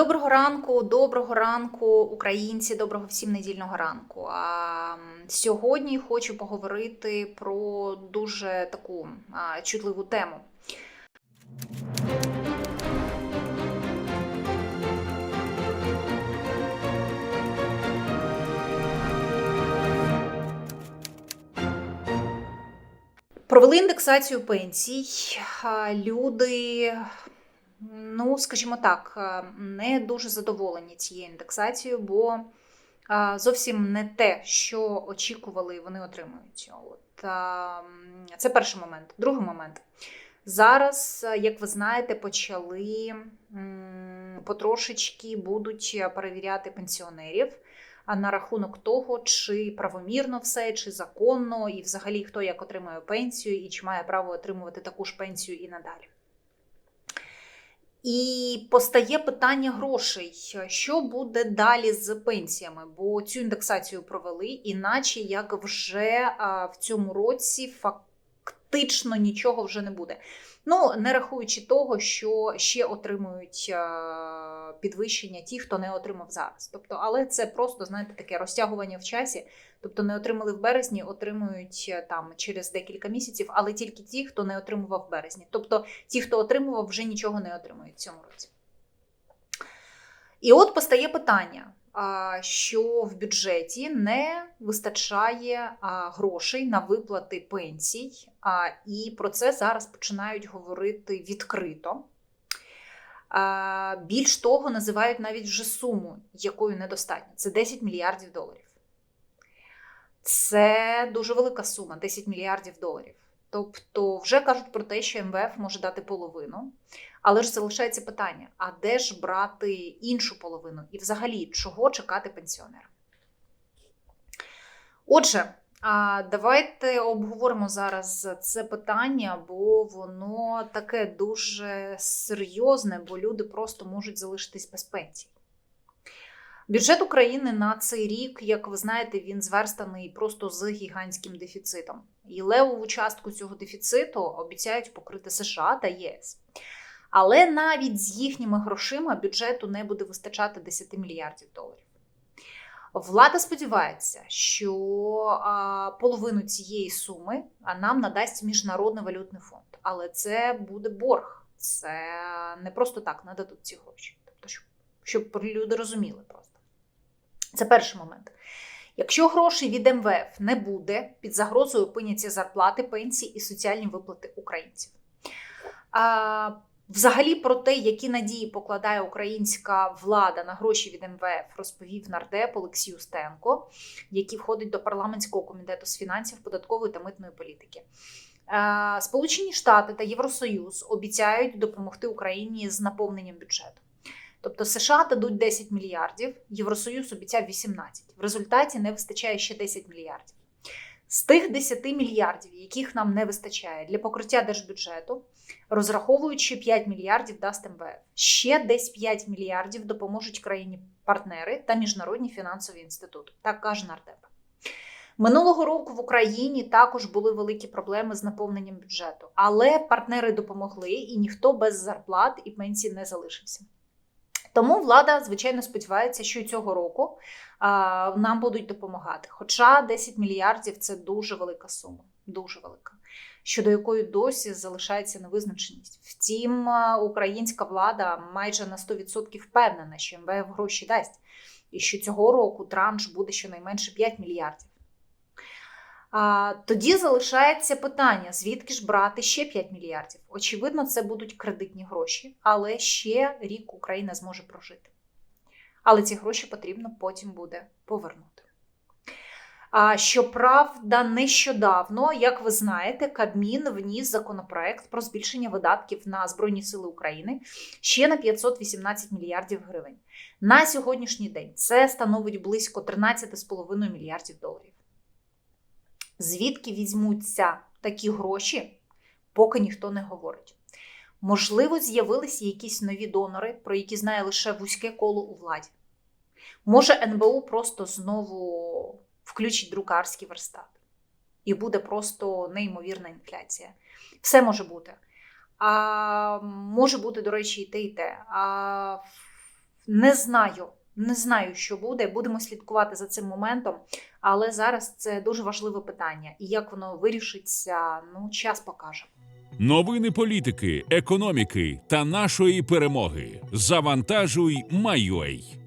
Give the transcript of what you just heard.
Доброго ранку, доброго ранку, українці, доброго всім недільного ранку. А, сьогодні хочу поговорити про дуже таку а, чутливу тему. Провели індексацію пенсій. Люди, ну скажімо так, не дуже задоволені цією індексацією, бо зовсім не те, що очікували, вони отримують. От це перший момент. Другий момент. Зараз, як ви знаєте, почали потрошечки будуть перевіряти пенсіонерів на рахунок того, чи правомірно все, чи законно, і взагалі хто як отримує пенсію, і чи має право отримувати таку ж пенсію і надалі. І постає питання грошей, що буде далі з пенсіями, бо цю індексацію провели, іначе як вже в цьому році фактично нічого вже не буде. Ну, не рахуючи того, що ще отримують підвищення ті, хто не отримав зараз. Тобто, але це просто знаєте таке розтягування в часі. Тобто не отримали в березні, отримують е, там через декілька місяців, але тільки ті, хто не отримував в березні. Тобто ті, хто отримував, вже нічого не отримують в цьому році. І от постає питання, що в бюджеті не вистачає грошей на виплати пенсій, і про це зараз починають говорити відкрито. Більш того, називають навіть вже суму, якою недостатньо. Це 10 мільярдів доларів. Це дуже велика сума 10 мільярдів доларів. Тобто, вже кажуть про те, що МВФ може дати половину, але ж залишається питання: а де ж брати іншу половину? І взагалі, чого чекати пенсіонерам? Отже, давайте обговоримо зараз це питання, бо воно таке дуже серйозне, бо люди просто можуть залишитись без пенсій. Бюджет України на цей рік, як ви знаєте, він зверстаний просто з гігантським дефіцитом. І левову частку цього дефіциту обіцяють покрити США та ЄС. Але навіть з їхніми грошима бюджету не буде вистачати 10 мільярдів доларів. Влада сподівається, що половину цієї суми нам надасть Міжнародний валютний фонд. Але це буде борг. Це не просто так нададуть ці гроші. Тобто, щоб люди розуміли просто. Це перший момент. Якщо грошей від МВФ не буде, під загрозою опиняться зарплати, пенсії і соціальні виплати українців. А, Взагалі про те, які надії покладає українська влада на гроші від МВФ, розповів нардеп Олексій Устенко, який входить до парламентського комітету з фінансів, податкової та митної політики. Сполучені Штати та Євросоюз обіцяють допомогти Україні з наповненням бюджету. Тобто США дадуть 10 мільярдів, Євросоюз обіцяв 18. В результаті не вистачає ще 10 мільярдів. З тих 10 мільярдів, яких нам не вистачає для покриття держбюджету, розраховуючи 5 мільярдів дасть МВФ. Ще десь 5 мільярдів допоможуть країні партнери та міжнародні фінансові інститути. Так каже нардеп. Минулого року в Україні також були великі проблеми з наповненням бюджету, але партнери допомогли, і ніхто без зарплат і пенсій не залишився. Тому влада, звичайно, сподівається, що цього року нам будуть допомагати. Хоча 10 мільярдів це дуже велика сума, дуже велика, щодо якої досі залишається невизначеність. Втім, українська влада майже на 100% впевнена, що МВФ гроші дасть, і що цього року транш буде щонайменше 5 мільярдів. А, Тоді залишається питання: звідки ж брати ще 5 мільярдів? Очевидно, це будуть кредитні гроші, але ще рік Україна зможе прожити. Але ці гроші потрібно потім буде повернути. А щоправда, нещодавно, як ви знаєте, Кабмін вніс законопроект про збільшення видатків на Збройні Сили України ще на 518 мільярдів гривень. На сьогоднішній день це становить близько 13,5 мільярдів доларів. Звідки візьмуться такі гроші, поки ніхто не говорить. Можливо, з'явилися якісь нові донори, про які знає лише вузьке коло у владі. Може, НБУ просто знову включить друкарський верстат, і буде просто неймовірна інфляція. Все може бути. А може бути, до речі, і те, і те. А Не знаю. Не знаю, що буде. Будемо слідкувати за цим моментом, але зараз це дуже важливе питання. І як воно вирішиться, ну час покаже. Новини політики, економіки та нашої перемоги. Завантажуй, майой.